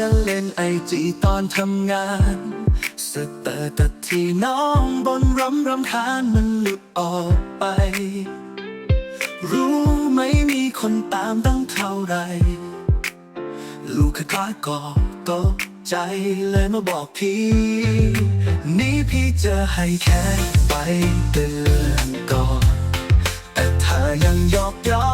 ยเล่นไอจีตอนทำงานสเตอร์ตัดที่น้องบนรำรำคาญมันหลุดออกไป รู้ไหมมีคนตามตั้งเท่าไร ลูกค้าก็ตกใจเลยมาบอกพี่ นี่พี่จะให้แค่ไปเตือนก่อน แต่เธอยังยอกยอ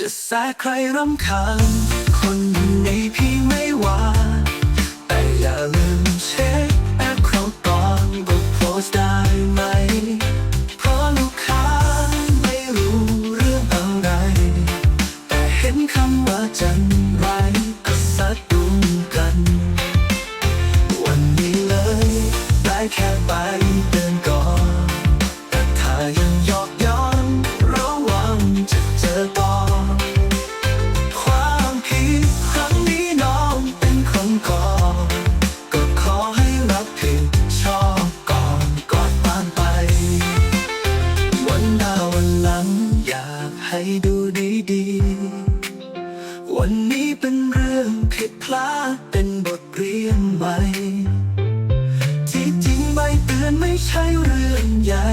จะแสใครรำคาญคน วันนี้เป็นเรื่องผิดพลาดเป็นบทเรียนใหม่ที่จริงใบเตือนไม่ใช่เรื่องใหญ่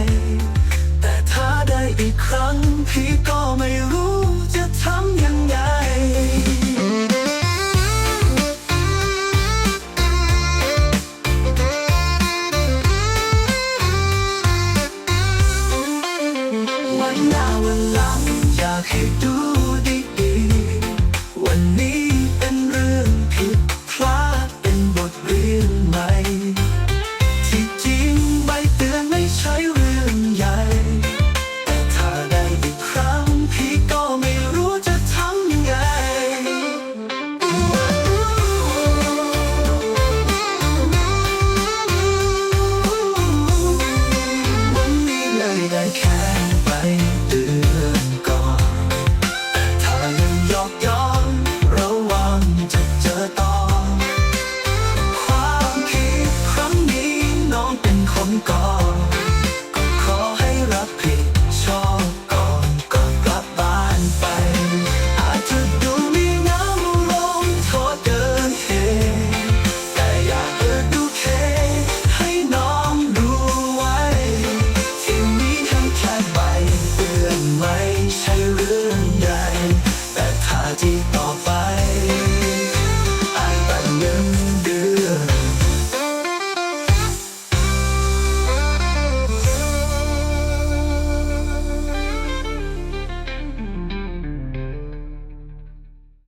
แต่ถ้าได้อีกครั้งพี่ก็ไม่รู้จะทำยังไงวันหน้าวันหลังอยากให้ดู